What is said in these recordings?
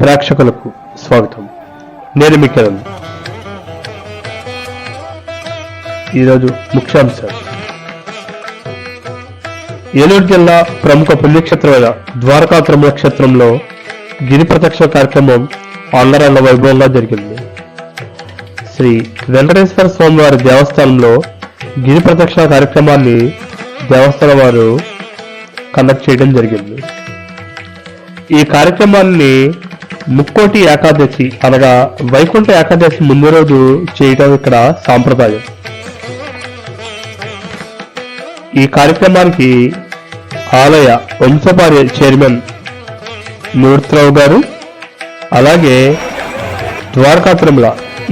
ప్రేక్షకులకు స్వాగతం. నేను మీ కిరణ్. ఈరోజు ముఖ్యాంశాలు. ఏలూరు జిల్లా ప్రముఖ పుణ్యక్షేత్రమైన ద్వారకా తిరుమల క్షేత్రంలో గిరి ప్రదక్షిణ కార్యక్రమం అంగరంగ వైభవంగా జరిగింది. శ్రీ వెంకటేశ్వర స్వామివారి దేవస్థానంలో గిరి ప్రదక్షిణ కార్యక్రమాన్ని దేవస్థానం వారు కండక్ట్ చేయడం జరిగింది. ఈ కార్యక్రమాన్ని ముక్కోటి ఏకాదశి అనగా వైకుంఠ ఏకాదశి ముందు రోజు చేయటం ఇక్కడ సాంప్రదాయం. ఈ కార్యక్రమానికి ఆలయ వంశపార్య చైర్మన్ మూర్తిరావు గారు అలాగే ద్వారకాత్రముల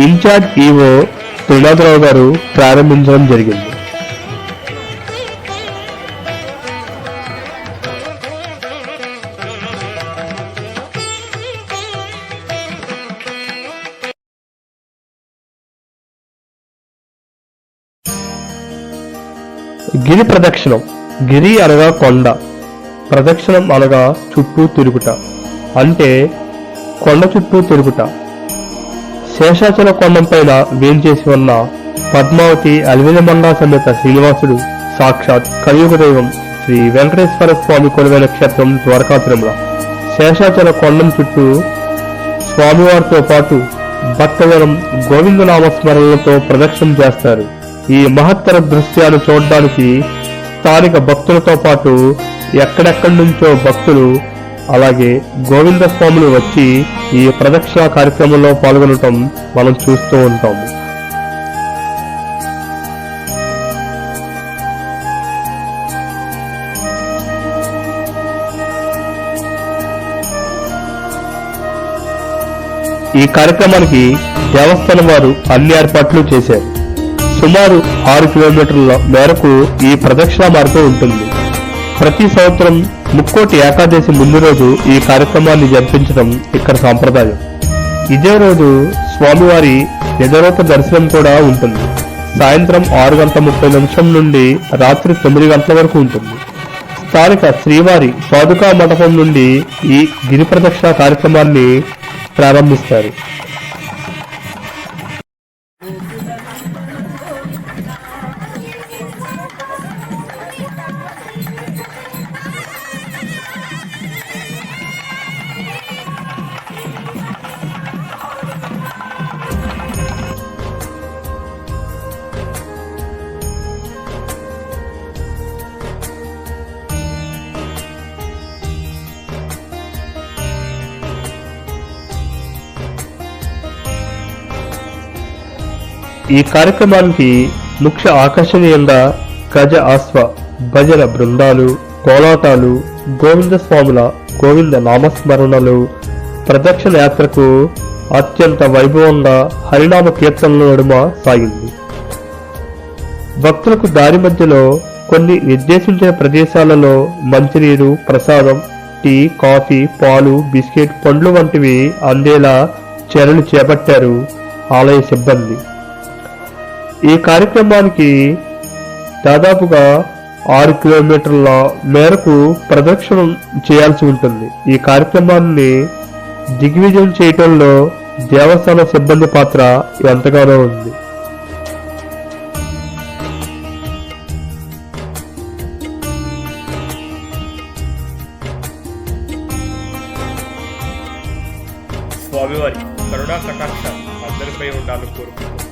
ఇన్ఛార్జ్ ఈవో త్రినాథరావు గారు ప్రారంభించడం జరిగింది. గిరి ప్రదక్షిణం గిరి అనగా కొండ ప్రదక్షిణం అనగా చుట్టూ తిరుగుట. అంటే కొండ చుట్టూ తిరుగుట. శేషాచల కొండం పైన వేంచేసి ఉన్న పద్మావతి అలివిలమండా సమేత శ్రీనివాసుడు సాక్షాత్ కలియుగ దైవం శ్రీ వెంకటేశ్వర స్వామి కొలువైన క్షేత్రం ద్వారకా శేషాచల కొండం చుట్టూ స్వామివారితో పాటు భక్తవరం గోవిందనామస్మరణలతో ప్రదక్షిణం ప్రదక్షిణ చేస్తారు. ఈ మహత్తర దృశ్యాలు చూడడానికి స్థానిక భక్తులతో పాటు ఎక్కడెక్కడి నుంచో భక్తులు అలాగే గోవింద స్వాములు వచ్చి ఈ ప్రదక్షిణ కార్యక్రమంలో పాల్గొనటం మనం చూస్తూ ఉంటాం. ఈ కార్యక్రమానికి దేవస్థానం వారు అన్ని ఏర్పాట్లు చేశారు. సుమారు ఆరు కిలోమీటర్ల మేరకు ఈ ప్రదక్షిణ మార్గం ఉంటుంది. ప్రతి సంవత్సరం ముక్కోటి ఏకాదశి ముందు రోజు ఈ కార్యక్రమాన్ని జరిపించడం ఇక్కడ సాంప్రదాయం. ఇదే రోజు స్వామివారి ఎదరోత దర్శనం కూడా ఉంటుంది. సాయంత్రం ఆరు గంటల ముప్పై నిమిషం నుండి రాత్రి తొమ్మిది గంటల వరకు ఉంటుంది. స్థానిక శ్రీవారి పాదుకా మండపం నుండి ఈ గిరి ప్రదక్షిణ కార్యక్రమాన్ని ప్రారంభిస్తారు. そうなんで？ఈ కార్యక్రమానికి ముఖ్య ఆకర్షణీయంగా గజ ఆశ్వ భజన బృందాలు కోలాటాలు గోవింద స్వాముల గోవింద నామస్మరణలు ప్రదక్షిణ యాత్రకు అత్యంత వైభవంగా హరినామ కీర్తనల నడుమ సాగింది. భక్తులకు దారి మధ్యలో కొన్ని నిర్దేశించిన ప్రదేశాలలో మంచినీరు ప్రసాదం టీ కాఫీ పాలు బిస్కెట్ పండ్లు వంటివి అందేలా చర్యలు చేపట్టారు ఆలయ సిబ్బంది. ఈ కార్యక్రమానికి దాదాపుగా ఆరు కిలోమీటర్ల మేరకు ప్రదక్షిణం చేయాల్సి ఉంటుంది. ఈ కార్యక్రమాన్ని దిగ్విజయం చేయటంలో దేవస్థాన సిబ్బంది పాత్ర ఎంతగానో ఉంది. స్వామివారి కరుణా కటాక్ష అందరిపై ఉండాలని కోరుకుంటున్నాను.